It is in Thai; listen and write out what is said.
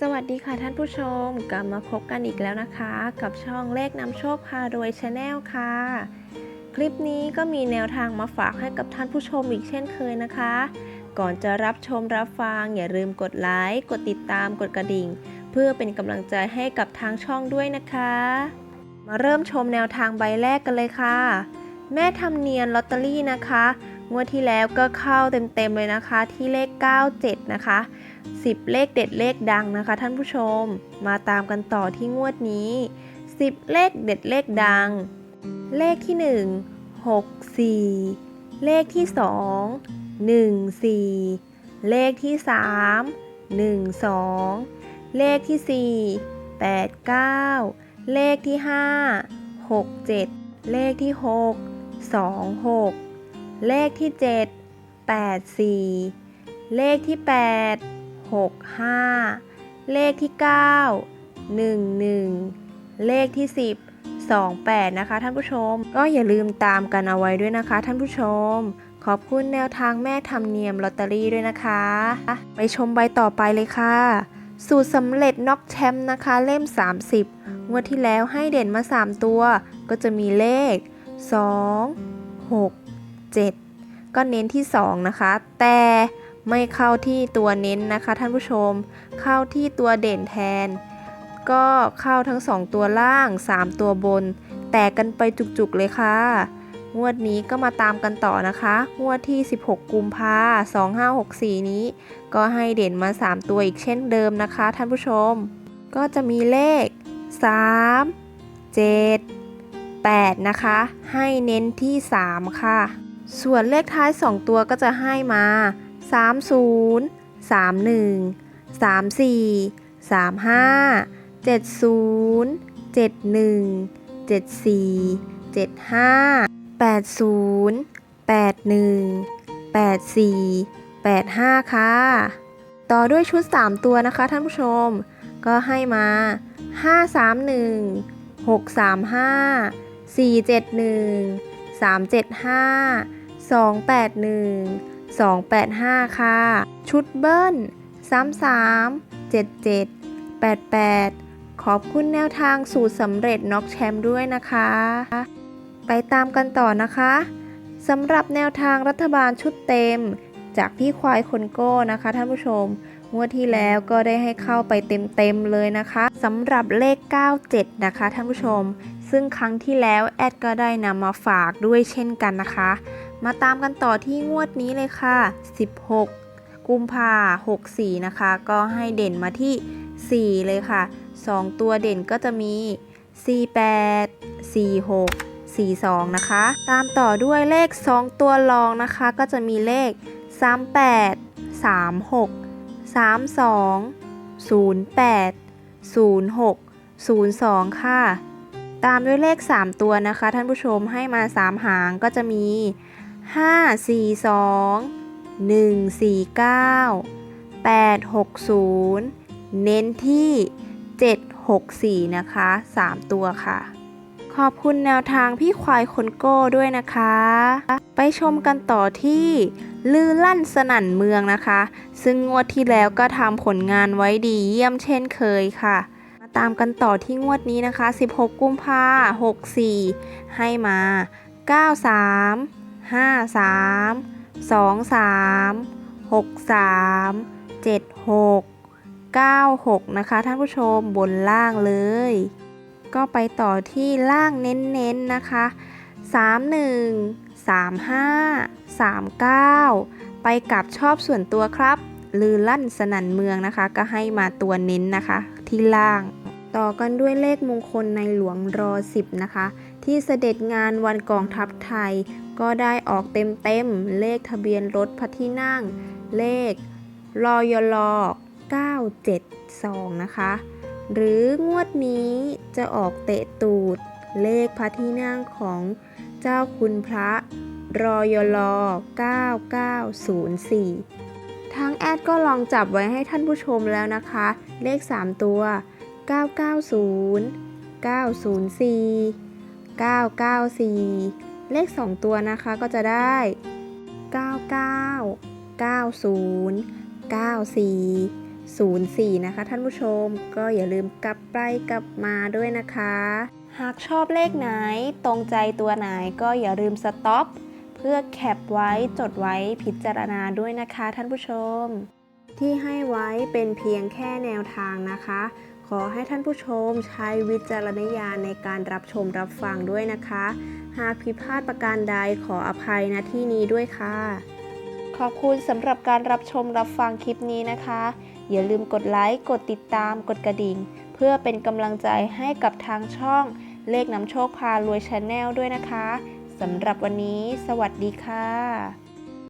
สวัสดีค่ะท่านผู้ชม กลับมาพบกันอีกแล้วนะคะ กับช่องเลขนำโชคพารวยชาแนลค่ะ คลิปนี้ก็มีแนวทางมาฝากให้กับท่านผู้ชมอีกเช่นเคยนะคะ ก่อนจะรับชมรับฟัง อย่าลืมกดไลค์กดติดตามกดกระดิ่ง เพื่อเป็นกำลังใจให้กับทางช่องด้วยนะคะ มาเริ่มชมแนวทางใบแรกกันเลยค่ะ แม่ทำเนียนลอตเตอรี่นะคะงวดที่แล้วก็เข้าเต็มๆเลยนะคะที่เลข 97 นะคะ 10 เลขเด็ดเลขดังนะคะ ท่านผู้ชม มาตามกันต่อที่งวดนี้ 10 เลขเด็ดเลขดัง เลขที่ 1 6 4 เลขที่ 2 1 4 เลขที่ 3 1 2 เลขที่ 4 8 9 เลขที่ 5 6 7 เลขที่ 6 2 6 เลขที่ 7 8 4 เลขที่ 8 6 5 เลขที่ 9 1 1 เลขที่ 10 2 8 นะคะท่านผู้ชม ก็อย่าลืมตามกันเอาไว้ด้วยนะคะท่านผู้ชม ขอบคุณแนวทางแม่ทำเนียมลอตเตอรี่ด้วยนะคะ ไปชมใบต่อไปเลยค่ะ สูตรสำเร็จน็อกแชมป์นะคะเล่ม 30 งวดที่แล้วให้เด่นมา 3 ตัว ก็จะมีเลข 2 6 7 ก็เน้นที่ 2 นะคะ แต่ ไม่เข้าที่ตัวเน้นนะคะท่านผู้ชม เข้าที่ตัวเด่นแทน ก็เข้าทั้ง 2 ตัวล่าง 3 ตัวบน แตกกันไปจุกๆเลยค่ะ งวดนี้ก็มาตามกันต่อนะคะ งวดที่ 16 กุมภา2564 นี้ ก็ให้เด่นมา 3 ตัวอีกเช่นเดิมนะคะท่านผู้ชม ก็จะมีเลข 3 7 8 นะคะ ให้เน้นที่ 3 ค่ะ ส่วนเลขท้าย 2 ตัวก็จะให้มา 30 31 34 35 70 71 74 75 80 81 84 85 ค่ะ ต่อด้วยชุด 3 ตัวนะคะท่านผู้ชม ก็ให้มา 531 635 471 375 281 285 ค่ะ ชุดเบิ้ล 33 77 88 ขอบคุณแนวทางสูตรสำเร็จน็อกแชมป์ด้วยนะคะ ไปตามกันต่อนะคะสำหรับแนวทางรัฐบาลชุดเต็ม จากพี่ควายคนโก้นะคะท่านผู้ชมงวดที่แล้วก็ได้ให้เข้าไปเต็มๆเลยนะคะสำหรับเลข 97 นะคะท่านผู้ชม ซึ่งครั้งที่แล้วแอดก็ได้นำมาฝากด้วยเช่นกันนะคะ มาตามกันต่อที่งวดนี้เลยค่ะ 16 กุมภา64 นะคะ ก็ให้เด่นมาที่ 4 เลยค่ะ 2 ตัวเด่นก็จะมี 48 46 42 นะคะ ตามต่อด้วยเลข 2 ตัวรองนะคะ ก็จะมีเลข 38 36 32 08 06 02 ค่ะ ตามด้วยเลข 3 ตัวนะคะ ท่านผู้ชมให้มา 3 หางก็จะมี 5 4 2 1 4 9 8 6 0 เน้นที่ 7 6 4 นะคะ 3 ตัวค่ะ ขอบคุณแนวทางพี่ควายคนโก้ด้วยนะคะ ไปชมกันต่อที่ลือลั่นสนั่นเมืองนะคะ ซึ่งงวดที่แล้วก็ทำผลงานไว้ดีเยี่ยมเช่นเคยค่ะ มาตามกันต่อที่งวดนี้นะคะ 16 กุมภา64 ให้มา 93 53 23 63 76 96นะคะท่านผู้ชมบนล่างเลย ก็ไปต่อที่ล่างเน้นๆนะคะ31 35 39ไปกับชอบส่วนตัวครับ ลือลั่นสนั่นเมืองนะคะ ก็ให้มาตัวเน้นนะคะที่ล่าง ต่อกันด้วยเลขมงคลในหลวงรอ 10 นะคะ ที่เสด็จงานวันกองทัพไทย ก็ได้ออกเต็มๆ เลขทะเบียนรถพระที่นั่ง เลขรอยลอ972 นะคะ หรืองวดนี้จะออกเตะตูด เลขพระที่นั่งของเจ้าคุณพระรอยลอ9904ทางแอดก็ลองจับไว้ให้ท่านผู้ชมแล้วนะคะ เลข 3 ตัว 990 904 994 เลข 2 ตัวนะคะก็จะได้ 99 90 94 04 นะคะ ท่านผู้ชมก็อย่าลืมกลับไปกลับมาด้วยนะคะ หากชอบเลขไหนตรงใจตัวไหนก็อย่าลืมสต็อปเพื่อแคปไว้จดไว้พิจารณาด้วยนะคะท่านผู้ชม ที่ให้ไว้เป็นเพียงแค่แนวทางนะคะ ขอให้ท่านผู้ชมใช้วิจารณญาณในการรับชมรับฟังด้วยนะคะ หากผิดพลาดประการใดขออภัยณที่นี้ด้วยค่ะ ขอบคุณสำหรับการรับชมรับฟังคลิปนี้นะคะ อย่าลืมกดไลค์ กดติดตาม กดกระดิ่ง เพื่อเป็นกำลังใจให้กับทางช่องเลขนำโชคพารวยชาแนลด้วยนะคะสำหรับวันนี้ สวัสดีค่ะ